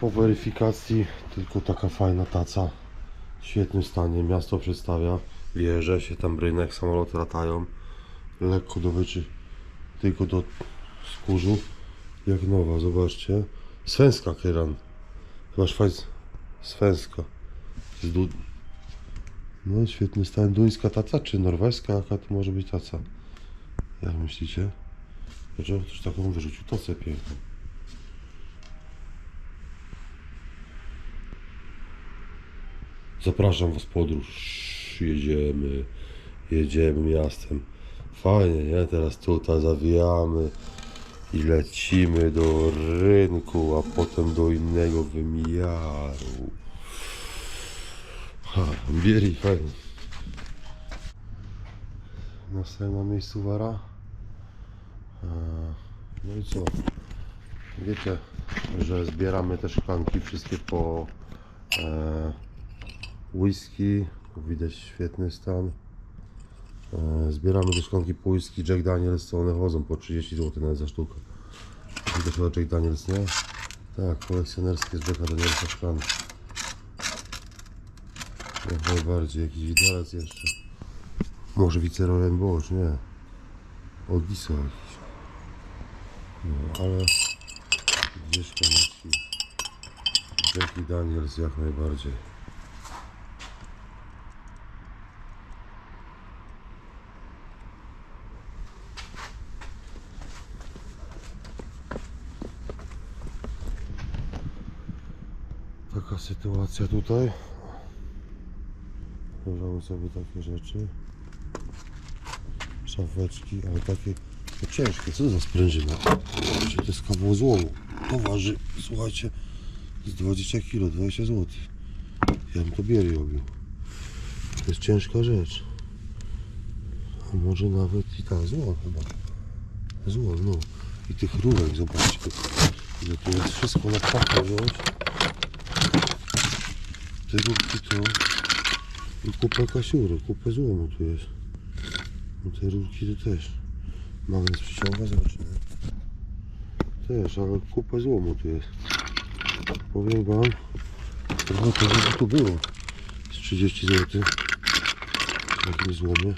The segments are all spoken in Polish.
po weryfikacji tylko taka fajna taca. W świetnym stanie. Miasto przedstawia. Wieże się tam rynek, samoloty latają. Lekko do wyczy. Tylko do skórzu. Jak nowa, zobaczcie. Svenska kieran. Chyba szwajc... Svenska. Z du... No świetny stan. Duńska taca czy norweska? Jaka to może być taca? Jak myślicie? Dlaczego ktoś taką wyrzucił? Tacę piękną. Zapraszam Was w podróż. Jedziemy. Jedziemy miastem. Fajnie, nie? Teraz tutaj zawijamy i lecimy do rynku, a potem do innego wymiaru. Ha, Bieri, fajnie. Następna miejscówara. E, No i co? Wiecie, że zbieramy te szklanki wszystkie po e, whisky. Widać świetny stan. E, zbieramy te szklanki po whisky Jack Daniels, co one chodzą po 30 zł nawet za sztukę. Widać chyba Jack Daniels, nie? Tak, kolekcjonerskie z Jacka Danielsa szklanki. Jak najbardziej, jakiś widelec jeszcze. Może Viceroy Bosch, nie. Odiso jakiś. No, ale gdzieś koniecznie. Jackie Daniels jak najbardziej. Taka sytuacja tutaj. Leżały sobie takie rzeczy. Szafeczki, ale takie to ciężkie. Co za sprężyna? To jest kawał złomu. To waży, słuchajcie, z 20 kg, 20 zł. Ja bym to bierę robił. To jest ciężka rzecz. A może nawet i tak, złom chyba. No. I tych rurek, zobaczcie. Ile to jest wszystko na pachę wziąć. Te rurki to... I kupę kasiury, kupę złomu tu jest. No te rurki to też. Magnes przyciąga, zobaczymy. Też, ale kupę złomu tu jest. Powiem wam, trochę to żeby tu było. Z 30 zł. Takim złomie.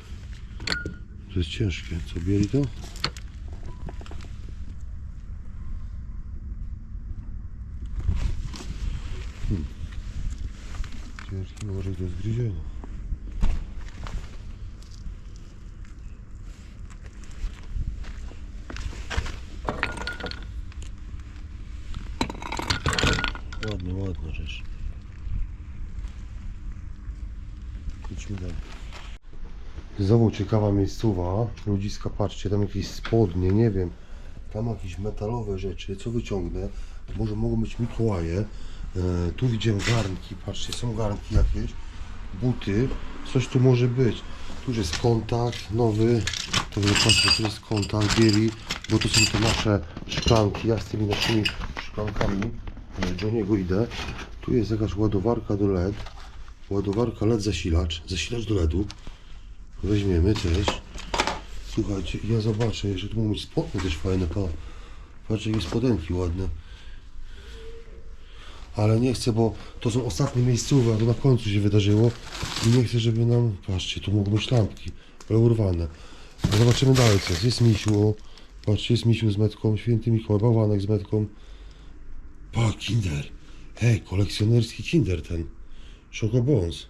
To jest ciężkie. Co bieli to? Hmm. Może do zgryzienia. Ładna, ładna rzecz. Idźmy dalej. Znowu ciekawa miejscowa. Ludziska, patrzcie, tam jakieś spodnie, nie wiem. Tam jakieś metalowe rzeczy. Co wyciągnę? Może mogą być Mikołaje. E, tu widziałem garnki. Patrzcie, są garnki jakieś. Buty. Coś tu może być. Tu jest kontakt nowy. To patrzcie, tu jest kontakt bieli. Bo to są te nasze szklanki. Ja z tymi naszymi szklankami e, do niego idę. Tu jest jakaś ładowarka do LED. Ładowarka LED zasilacz. Zasilacz do LEDu. Weźmiemy też. Słuchajcie, ja zobaczę, jeszcze tu być spodnie też fajne. Pa. Patrzcie, jakie spodenki ładne. Ale nie chcę, bo to są ostatnie miejscowe, a to na końcu się wydarzyło. I nie chcę, żeby nam... Patrzcie, tu mogą być lampki, ale urwane. No zobaczymy dalej co jest. Jest misiu, o. Patrzcie, jest misiu z metką, święty Mikołaj, bałwanek z metką. Pa, kinder. Hej, kolekcjonerski kinder ten. Szokobons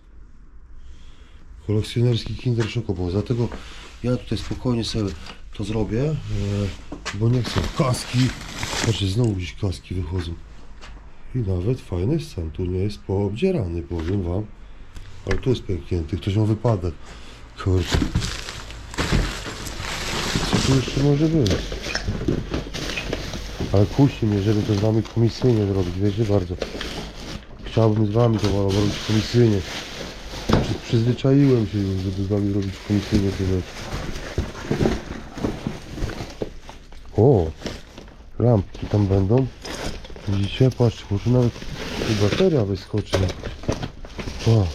kolekcjonerski Kinder Chocobo. Dlatego ja tutaj spokojnie sobie to zrobię, e, bo nie chcę kaski. Patrzcie, znowu gdzieś kaski wychodzą. I nawet fajny stan, tu nie jest poobdzierany, powiem wam. Ale tu jest pęknięty, ktoś ma wypadek. Kurczę. Co tu jeszcze może być? Ale kusi mnie, żeby to z wami komisyjnie zrobić, wiecie, bardzo. Chciałbym z wami to robić komisyjnie. Przy- Przyzwyczaiłem się już, żeby z wami robić komisyjnie tyle. O! Lampki tam będą. Widzicie? Patrzcie, może nawet tu bateria wyskoczy. O!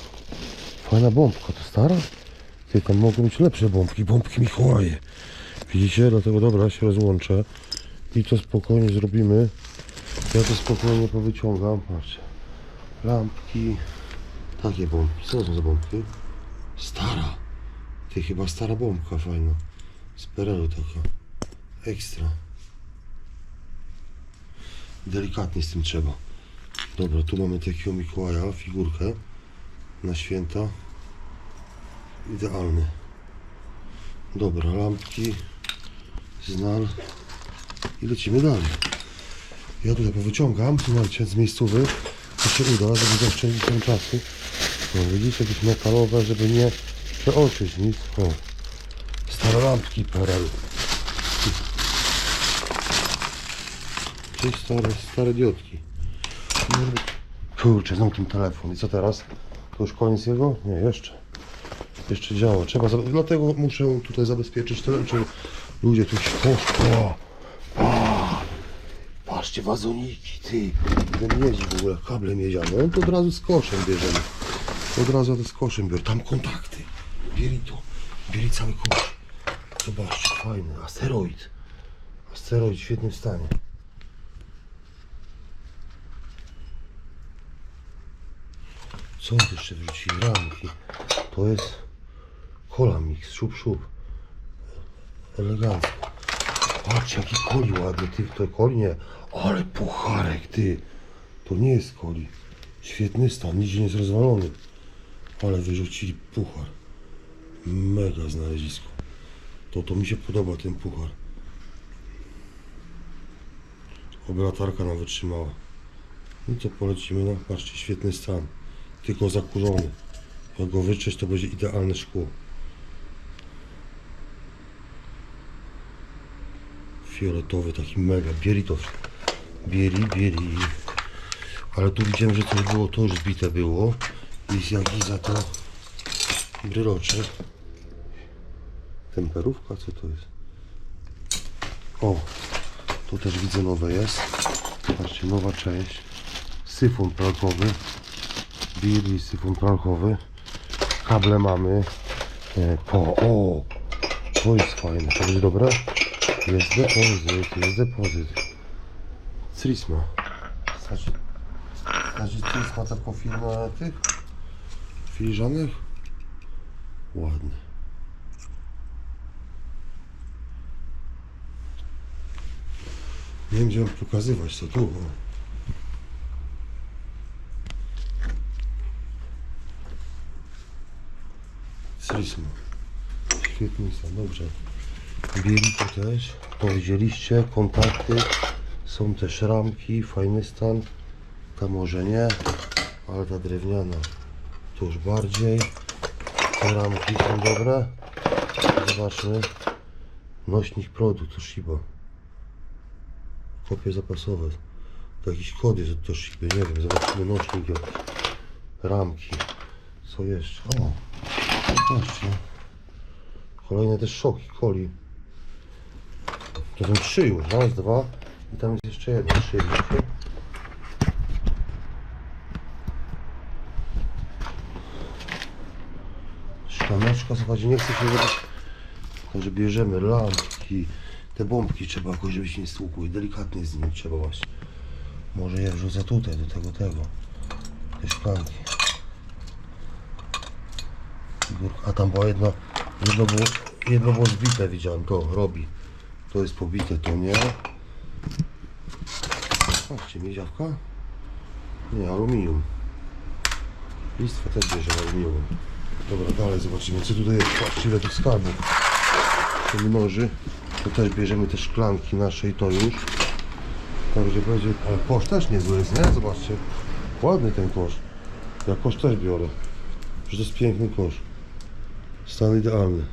Fajna bombka, to stara? Ty, tam mogą być lepsze bombki, bombki Mikołaje. Widzicie? Dlatego dobra, się rozłączę. I to spokojnie zrobimy. Ja to spokojnie powyciągam, patrzcie. Lampki. Takie bombki. Co są za bombki? Stara. Ty chyba stara bombka fajna. Z perelu taka. Ekstra. Delikatnie z tym trzeba. Dobra, tu mamy takiego Mikołaja, figurkę na święta. Idealny. Dobra, lampki, znal i lecimy dalej. Ja tutaj powyciągam, słuchajcie, z miejscowych, to się uda, żeby zaoszczędzić ten czasu. No, widzicie, jakieś metalowe, żeby nie przeoczyć nic. O, stare lampki PRL. Gdzieś stare, stare diodki. Kurczę, znam ten telefon. I co teraz? To już koniec jego? Nie, jeszcze. Jeszcze działa. Trzeba, dlatego muszę tutaj zabezpieczyć teren, czy ludzie tu się poszło. Patrzcie, wazoniki, ty. Ten miedzi w ogóle, kable miedziane. No to od razu z koszem bierzemy. Od razu to z koszem biorę. Tam kontakty. Bieri to. Bieri cały kosz. Zobaczcie, fajny. Asteroid. Asteroid w świetnym stanie. Co tu jeszcze wrzucili? Ramki. To jest kola mix, szup szup. Elegancko. Patrz jaki koli ładny, ty to koli nie. Ale pucharek ty. To nie jest koli. Świetny stan, nigdzie nie jest rozwalony. Ale wyrzucili puchar. Mega znalezisko. To to mi się podoba ten puchar. Oby latarka nam wytrzymała. I co polecimy, no patrzcie, świetny stan. Tylko zakurzony. Jak go wytrzeć to będzie idealne szkło. Fioletowy, taki mega. Bieli to. Bieli, bieli. Ale tu widziałem, że coś było, to już zbite było. Z jakiś za to bryloczek. Temperówka, co to jest? O, tu też widzę nowe jest. Patrzcie, nowa część. Syfon pralkowy. Bieli, syfon pralkowy. Kable mamy. E, po, o, to jest fajne. To będzie dobre? Jest depozyt, jest depozyt. Trisma. Znaczy, znaczy Trisma taką firmę tych filiżanek? Ładne. Nie wiem gdzie mam pokazywać co tu. O. Trisma. Świetnie są, dobrze. Bieli to też. Powiedzieliście, kontakty. Są też ramki, fajny stan. Ta może nie, ale ta drewniana to już bardziej. Te ramki są dobre. Zobaczmy. Nośnik prądu to Shiba. Kopie zapasowe. To jakiś kod jest od to Shiby, nie wiem. Zobaczymy nośnik. Ramki. Co jeszcze? O, patrzcie. Kolejne też szoki, coli. To są trzy już, raz, dwa i tam jest jeszcze trzy, widzicie? Szklaneczka, słuchajcie, nie chcę się robić, także bierzemy lampki, te bombki trzeba jakoś, żeby się nie stłukły, delikatnie z nimi trzeba właśnie. Może je wrzucę tutaj, do tego, tego, te szklanki. A tam była jedna, jedno było, jedno było zbite, widziałem, to robi. To jest pobite, to nie. Patrzcie, miedziawka? Nie, aluminium. Listwa też bierze aluminium. Dobra, dalej zobaczymy, co tutaj jest. Patrzcie, ile tych skarbów. Ten noży. To też bierzemy te szklanki nasze i to już. Także będzie, ale kosz też niezły jest, nie? Zobaczcie. Ładny ten kosz. Ja kosz też biorę. Że to jest piękny kosz. Stan idealny.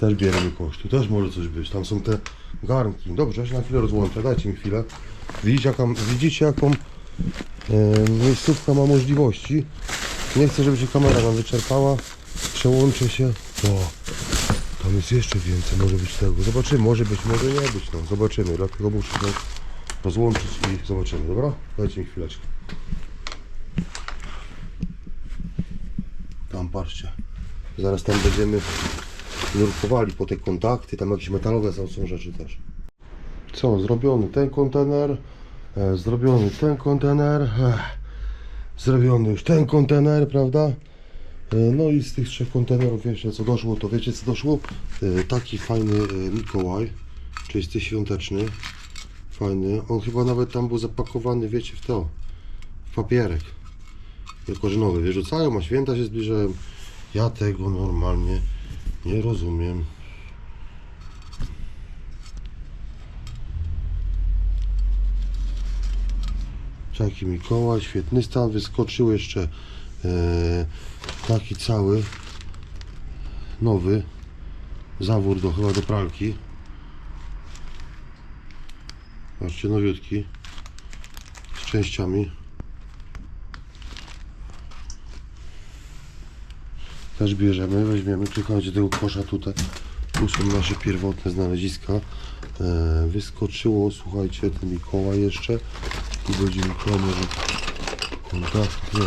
Też bierzemy. Tu też może coś być. Tam są te garnki. Dobrze, ja się na chwilę rozłączę. Dajcie mi chwilę. Widzicie, jaką, widzicie jaką e, miejscówka ma możliwości. Nie chcę, żeby się kamera nam wyczerpała. Przełączę się. O, tam jest jeszcze więcej. Może być tego. Zobaczymy. Może być, może nie być. No, zobaczymy. Dlatego muszę to rozłączyć i zobaczymy. Dobra? Dajcie mi chwileczkę. Patrzcie. Zaraz tam będziemy nurkowali po te kontakty, tam jakieś metalowe są, są rzeczy też. Co, zrobiony ten kontener, e, zrobiony ten kontener, ech, zrobiony już ten kontener, prawda? E, No i z tych trzech kontenerów wiecie co doszło, to wiecie co doszło? E, Taki fajny e, Mikołaj, czysty, świąteczny, fajny. On chyba nawet tam był zapakowany, wiecie, w to, w papierek. Nowy wyrzucają, a święta się zbliżają. Ja tego normalnie nie rozumiem. Taki Mikołaj, świetny stan, wyskoczył jeszcze e, taki cały nowy zawór do chyba do pralki. Zobaczcie, nowiutki z częściami. Też bierzemy, weźmiemy, klikajcie tego kosza tutaj. Tu są nasze pierwotne znaleziska. E, wyskoczyło, słuchajcie, ten Mikołaj jeszcze. Tu będzie Mikołaj, może kontakt, nie.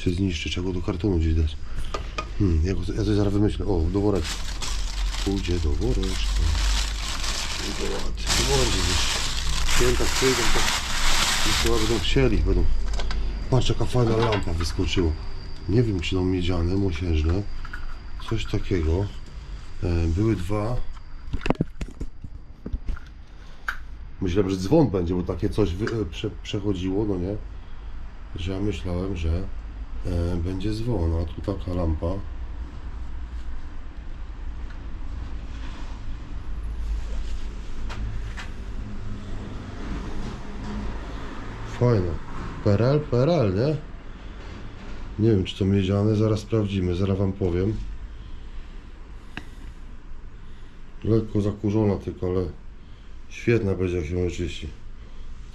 Się zniszczy, trzeba go do kartonu gdzieś dać. Hmm, ja, go, ja coś zaraz wymyślę. O, do woreczka. Pójdzie do woreczka. Pójdzie ładnie. Święta przyjdą, to chyba będą chcieli, będą. Patrz, jaka fajna lampa wyskoczyła. Nie wiem, czy to miedziane, mosiężne. Coś takiego. E, były dwa. Myślałem, że dzwon będzie, bo takie coś e, prze, przechodziło, no nie? Że ja myślałem, że e, będzie dzwon, a tu taka lampa. Fajne. PRL, PRL, nie? Nie wiem, czy to miedziane, zaraz sprawdzimy, zaraz wam powiem. Lekko zakurzona tylko, ale świetna będzie jak się oczyści.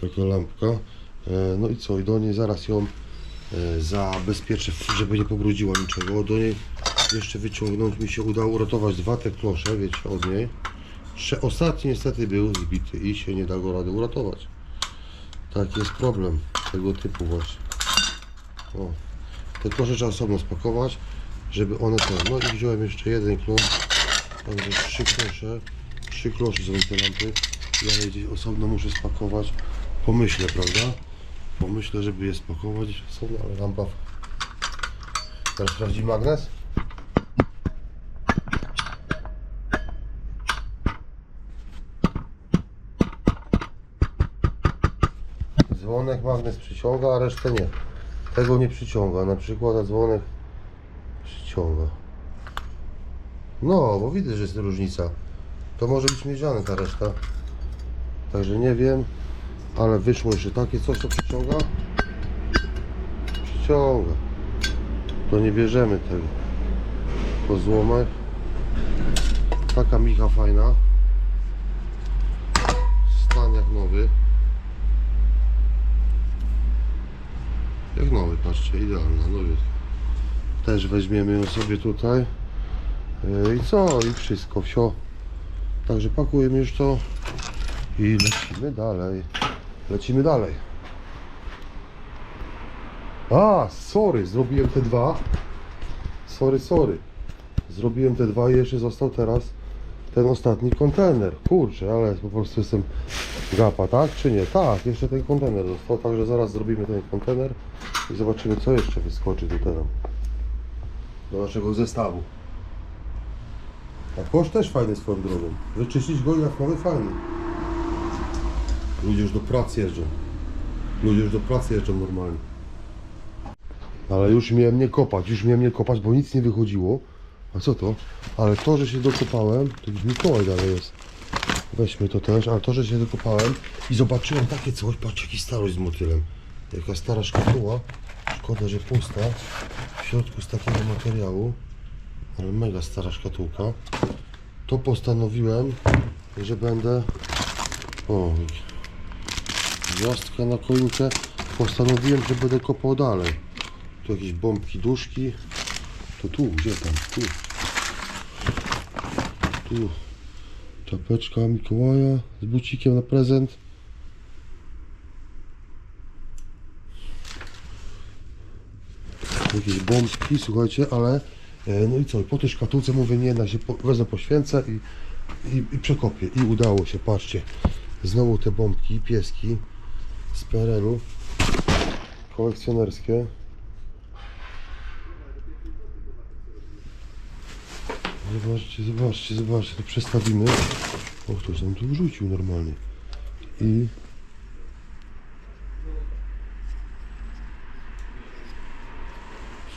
Taka lampka. E, No i co, i do niej zaraz ją e, zabezpieczę, żeby nie pobrudziła niczego. Do niej jeszcze wyciągnąć mi się udało uratować dwa te klosze, wiecie, od niej. Ostatni niestety był zbity i się nie da go rady uratować. Tak jest problem tego typu właśnie. O. Te klosze trzeba osobno spakować, żeby one to. No i wziąłem jeszcze jeden klosz. Także trzy klosze. Trzy klosze są te lampy. Ja je gdzieś osobno muszę spakować. Pomyślę, prawda? Pomyślę, żeby je spakować osobno, ale lampa. Teraz sprawdzi magnes. Dzwonek magnes przyciąga, a resztę nie. Tego nie przyciąga, na przykład dzwonek przyciąga. No, bo widać, że jest różnica. To może być miedziane ta reszta. Także nie wiem, ale wyszło jeszcze takie coś, co przyciąga. Przyciąga. To nie bierzemy tego. To złomek. Taka micha fajna. Stan jak nowy. Jak nowy, patrzcie, idealna, nowiutka. Też weźmiemy ją sobie tutaj. Yy, I co? I wszystko, wsio. Także pakujemy już to i lecimy dalej. Lecimy dalej. A, sorry, zrobiłem te dwa. Sorry, sorry. Zrobiłem te dwa i jeszcze został teraz ten ostatni kontener. Kurczę, ale po prostu jestem gapa, tak czy nie? Tak, jeszcze ten kontener został, także zaraz zrobimy ten kontener i zobaczymy co jeszcze wyskoczy tutaj nam do naszego zestawu. A kosz też fajny swoją drogą. Wyczyścić go jak nowy fajny. Ludzie już do pracy jeżdżą. Ludzie już do pracy jeżdżą normalnie. Ale już miałem nie kopać, już miałem nie kopać, bo nic nie wychodziło. A co to? Ale to, że się dokopałem, to Mikołaj dalej jest. Weźmy to też, ale to, że się dokopałem i zobaczyłem takie coś, patrz jaki starość z motylem. Jaka stara szkatuła. Szkoda, że pusta. W środku z takiego materiału. Ale mega stara szkatułka. To postanowiłem, że będę... O, gwiazdka na koinkę. Postanowiłem, że będę kopał dalej. Tu jakieś bombki, duszki. To tu, gdzie tam? Tu. Tu. Czapeczka Mikołaja z bucikiem na prezent. Jakieś bombki, słuchajcie, ale E, No i co, po tej szkatułce mówię, nie da się, po, wezmę poświęcę i, i, i przekopię. I udało się, patrzcie. Znowu te bombki, pieski z PRL-u. Kolekcjonerskie. Zobaczcie, zobaczcie, zobaczcie, to przestawimy. O, ktoś nam tu wrzucił normalnie. I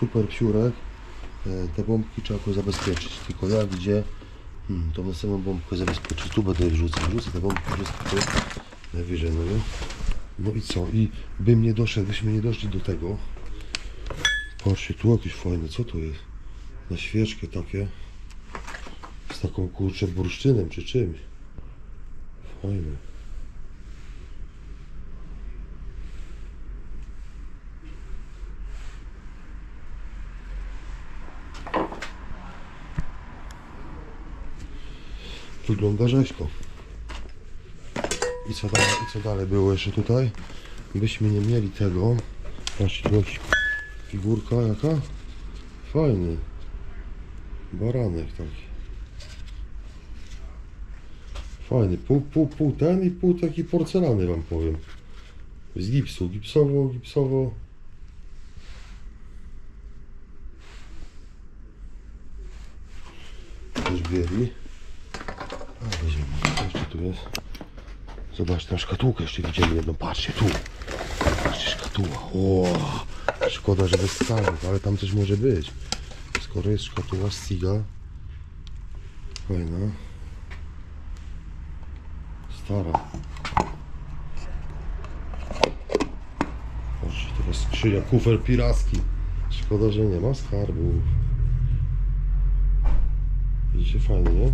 super psiurek. E, Te bombki trzeba jakoś zabezpieczyć. Tylko jak, gdzie? Hmm, tą następną bombkę zabezpieczyć. Tu będę je wrzucał. Wrzucę te bombki wszystkie tu. Najwyżej, no nie? No i co? I bym nie doszedł, byśmy nie doszli do tego. Patrzcie, tu jakieś fajne. Co to jest? Na świeczkę takie. Z taką kurczę bursztynem czy czymś. Fajne. Wygląda rzeźko. I co dalej, i co dalej było jeszcze tutaj? Byśmy nie mieli tego. Patrzcie, tu jakaś figurka jaka? Fajny. Baranek taki. Fajny. Pół, pół, pół ten i pół taki porcelany wam powiem. Z gipsu. Gipsowo, gipsowo. Też bieli. A, weźmiemy. Co jeszcze tu jest? Zobacz, tam szkatułkę jeszcze widzieli jedną. Patrzcie tu. Patrzcie, szkatuła. O, szkoda, że bez skarbów, ale tam coś może być. Skoro jest szkatuła z. Fajna. Stara. Patrzcie, teraz skrzynia, kufer piracki. Szkoda, że nie ma skarbów. Widzicie, fajnie, nie?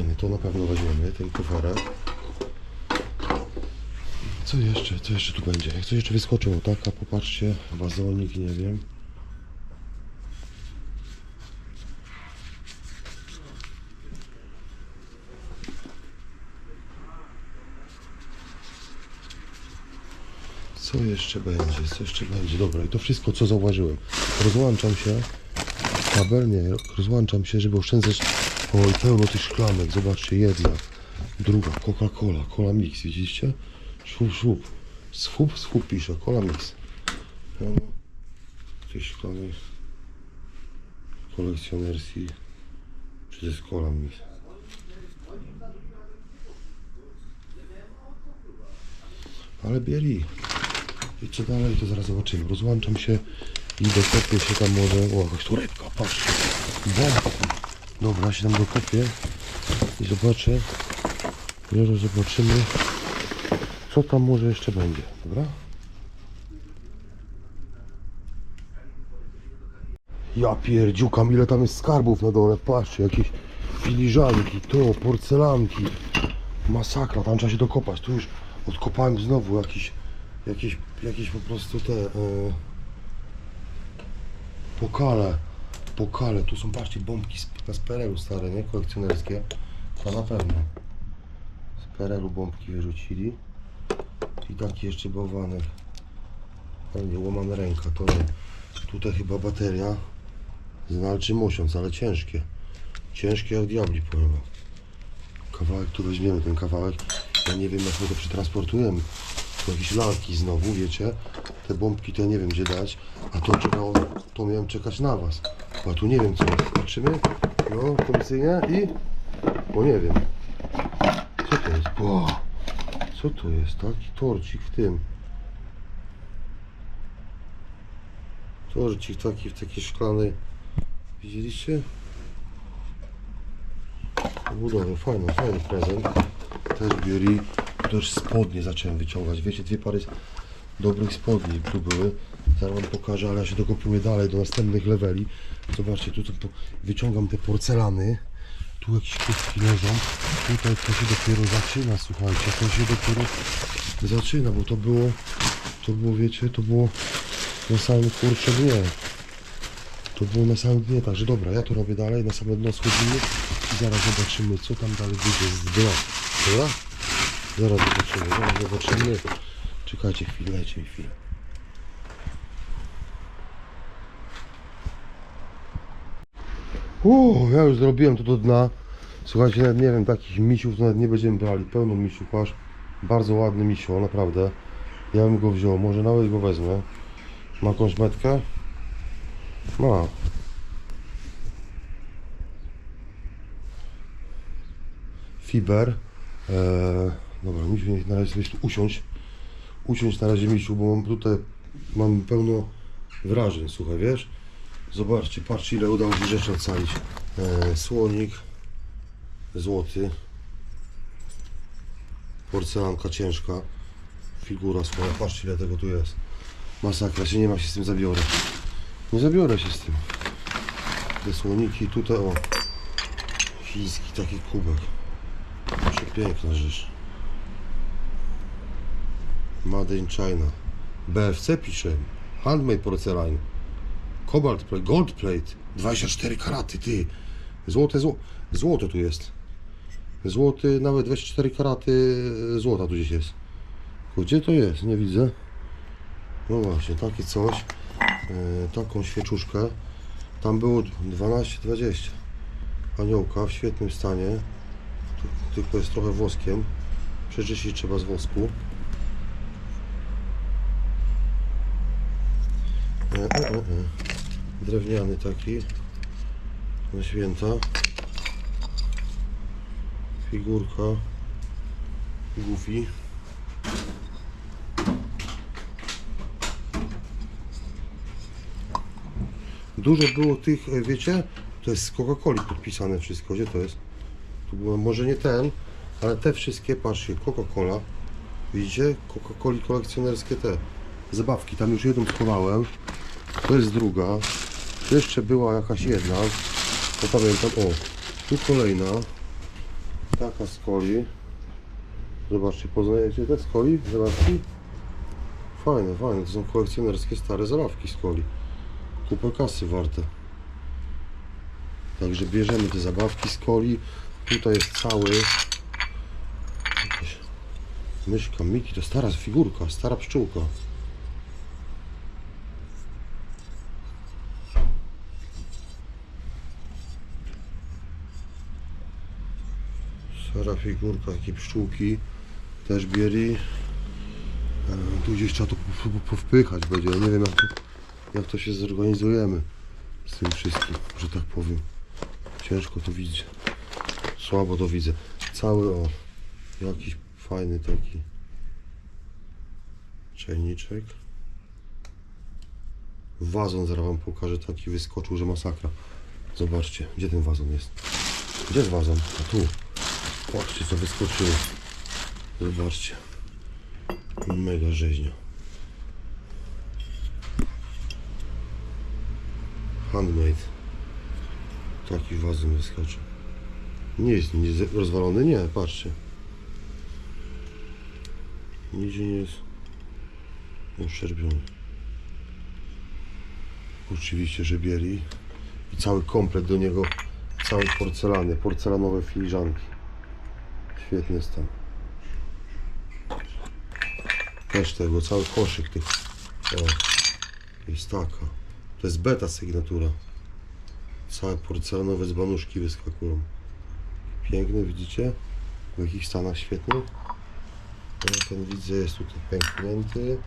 Fajny, to na pewno weźmiemy, ten kuferek. Co jeszcze, co jeszcze tu będzie? Jak coś jeszcze wyskoczyło, tak? A popatrzcie, wazonik, nie wiem. Co jeszcze będzie? Co jeszcze będzie? Dobra, i to wszystko, co zauważyłem. Rozłączam się. Kabel, nie, rozłączam się, żeby oszczędzać. Oj, pełno tych szklanek. Zobaczcie, jedna, druga, Coca-Cola, Cola Mix, widzicie? Szwup, szwup. Swup, swup pisze, Cola Mix. Pełno tych szklanek kolekcjonerski. Jest Cola Mix? Ale bieli. I co dalej, to zaraz zobaczymy. Rozłączam się i dokopię się tam może... O, jakaś tu rybka. Bombka. Dobra, się tam dokopię i zobaczę. Zaraz zobaczymy, co tam może jeszcze będzie, dobra? Ja pierdziukam, ile tam jest skarbów na dole, patrzcie, jakieś filiżanki, to, porcelanki. Masakra, tam trzeba się dokopać. Tu już odkopałem znowu jakieś, jakieś, jakieś po prostu te... E, pokale, pokale, tu są patrzcie bombki z, z PRL-u stare, nie? Kolekcjonerskie. To na pewno. Z PRL-u bombki wyrzucili. I taki jeszcze bałwanek. Ale nie, łamana ręka, to. Tutaj chyba bateria. Znalczy mosiąc, ale ciężkie. Ciężkie jak diabli, powiem. Kawałek tu weźmiemy, ten kawałek. Ja nie wiem jak my to przetransportujemy. Tu jakieś lalki znowu, wiecie. Te bombki to ja nie wiem gdzie dać. A to czekało, to miałem czekać na was. A tu nie wiem co jest. Patrzymy. No, komisyjnie i... Bo nie wiem. Co to jest? Bo, co to jest? Taki torcik w tym. Torcik taki w takiej szklanej. Widzieliście? Budowy, fajny, fajny prezent. Też bieli. Też spodnie zacząłem wyciągać. Wiecie, dwie pary dobrych spodni tu były. Zaraz wam pokażę, ale ja się dokopuję dalej do następnych leveli. Zobaczcie, tu, wyciągam te porcelany. Tu jakieś kubki leżą. Tutaj to się dopiero zaczyna, słuchajcie. To się dopiero zaczyna, bo to było, to było, wiecie, to było na samym kurczę dnie. To było na samym dnie, także dobra, ja to robię dalej, na samo dno schodzimy i zaraz zobaczymy, co tam dalej wyjdzie z dna. Dobra? Zaraz zobaczymy, zaraz zobaczymy. Czekajcie chwilę, dajcie chwilę. Uuu, ja już zrobiłem to do dna. Słuchajcie, nawet nie wiem, takich misiów to nawet nie będziemy brali. Pełno misiów aż. Bardzo ładny misio, naprawdę. Ja bym go wziął, może nawet go wezmę. Ma jakąś metkę? Ma. Fiber. Eee, dobra, niech na razie sobie usiąść. Usiąść na razie misiu, bo mam tutaj, mam pełno wrażeń, słuchaj, wiesz? Zobaczcie, patrzcie ile udało się rzeczy ocalić. Eee, słonik złoty. Porcelanka ciężka. Figura swoja, patrzcie ile tego tu jest. Masakra, się nie ma się z tym zabiorę. Nie zabiorę się z tym. Te słoniki tutaj, o. Chiński taki kubek. Przepiękna rzecz. Made in China. BFC pisze. Handmade porcelain. Cobalt plate, gold plate. 24 karaty, ty. Złote, zło... złoto tu jest. Złoty, nawet 24 karaty złota tu gdzieś jest. Gdzie to jest? Nie widzę. No właśnie, takie coś. E, taką świeczuszkę. Tam było 12-20. Aniołka w świetnym stanie. Tylko jest trochę woskiem. Przeczyścić trzeba z wosku. E, e, e. Drewniany taki. Na święta. Figurka. Goofy. Dużo było tych, e, wiecie, to jest z Coca-Coli podpisane wszystko. Gdzie to jest? Tu było, może nie ten, ale te wszystkie, patrzcie, Coca-Cola. Widzicie? Coca-Coli kolekcjonerskie te zabawki. Tam już jedną schowałem. To jest druga. Jeszcze była jakaś jedna. To pamiętam. O, tu kolejna. Taka z coli. Zobaczcie, poznajecie te z coli? Zabawki? Fajne, fajne. To są kolekcjonerskie stare zabawki z coli kupę kasy warte. Także bierzemy te zabawki z coli. Tutaj jest cały myszka Miki, to stara figurka, stara pszczółka. Stara figurka, takie pszczółki też bieri. E, Tu gdzieś trzeba to po- po- powpychać będzie, ja nie wiem jak to jak to się zorganizujemy z tym wszystkim, że tak powiem. Ciężko to widzę. Słabo to widzę. Cały o jakiś fajny taki czajniczek. Wazon zaraz wam pokażę taki wyskoczył, że masakra. Zobaczcie, gdzie ten wazon jest? Gdzie jest wazon? A tu. Patrzcie co wyskoczyło. Zobaczcie. Mega rzeźnia. Handmade. Taki wazon wyskoczył. Nie jest nie rozwalony, nie, patrzcie. Nigdzie nie jest uszczerbiony. Oczywiście, że bieli. I cały komplet do niego, całej porcelany, porcelanowe filiżanki. Świetny stan. Też tego, cały koszyk tych. O, jest taka. To jest beta sygnatura. Całe porcelanowe dzbanuszki wyskakują. Piękne, widzicie? W jakich stanach świetnych. No, ten widzę jest tutaj pęknięty.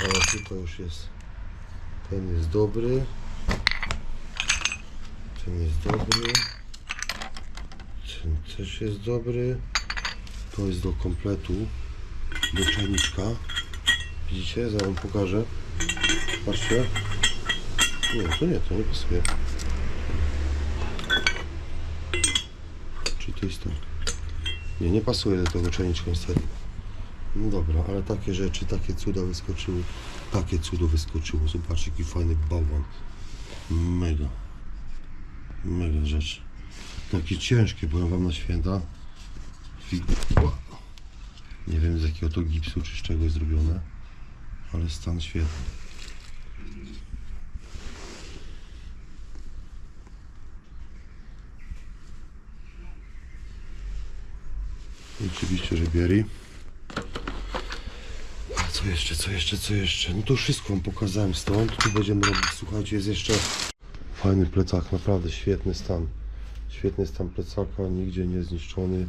Ale tutaj już jest. Ten jest dobry. Ten jest dobry. Ten też jest dobry. To jest do kompletu. Do czajniczka. Widzicie? Zaraz pokażę. Patrzcie. Nie, to nie, to nie pasuje. Czy to jest to? Nie, nie pasuje do tego czajniczka niestety. No dobra, ale takie rzeczy, takie cuda wyskoczyły. Takie cudo wyskoczyło. Zobaczcie, jaki fajny bałwan. Mega. Mega rzecz. Takie ciężkie, powiem wam na święta. Nie wiem z jakiego to gipsu czy z czego jest zrobione, ale stan świetny. Oczywiście, że bieri. A co jeszcze, co jeszcze, co jeszcze? No to wszystko wam pokazałem stąd. Tu będziemy robić, słuchajcie, jest jeszcze fajny plecak, naprawdę świetny stan. Świetny stan plecaka, nigdzie nie zniszczony,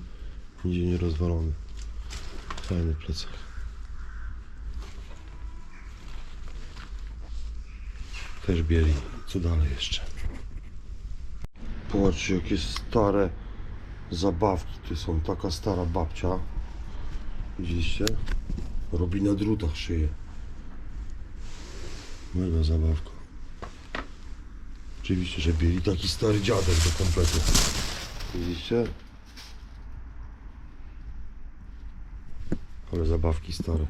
nigdzie nie rozwalony. Fajny plecak. Też bieli. Co dalej jeszcze? Popatrzcie, jakie stare zabawki tu są. Taka stara babcia. Widzieliście? Robi na drutach szyję. Mega zabawka. Oczywiście, że bieli taki stary dziadek do kompletu. Widzieliście? Ale zabawki stare.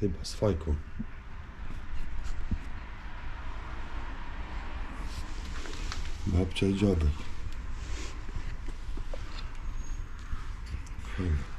Chyba z fajką. Babcia i dziadek. Fajne.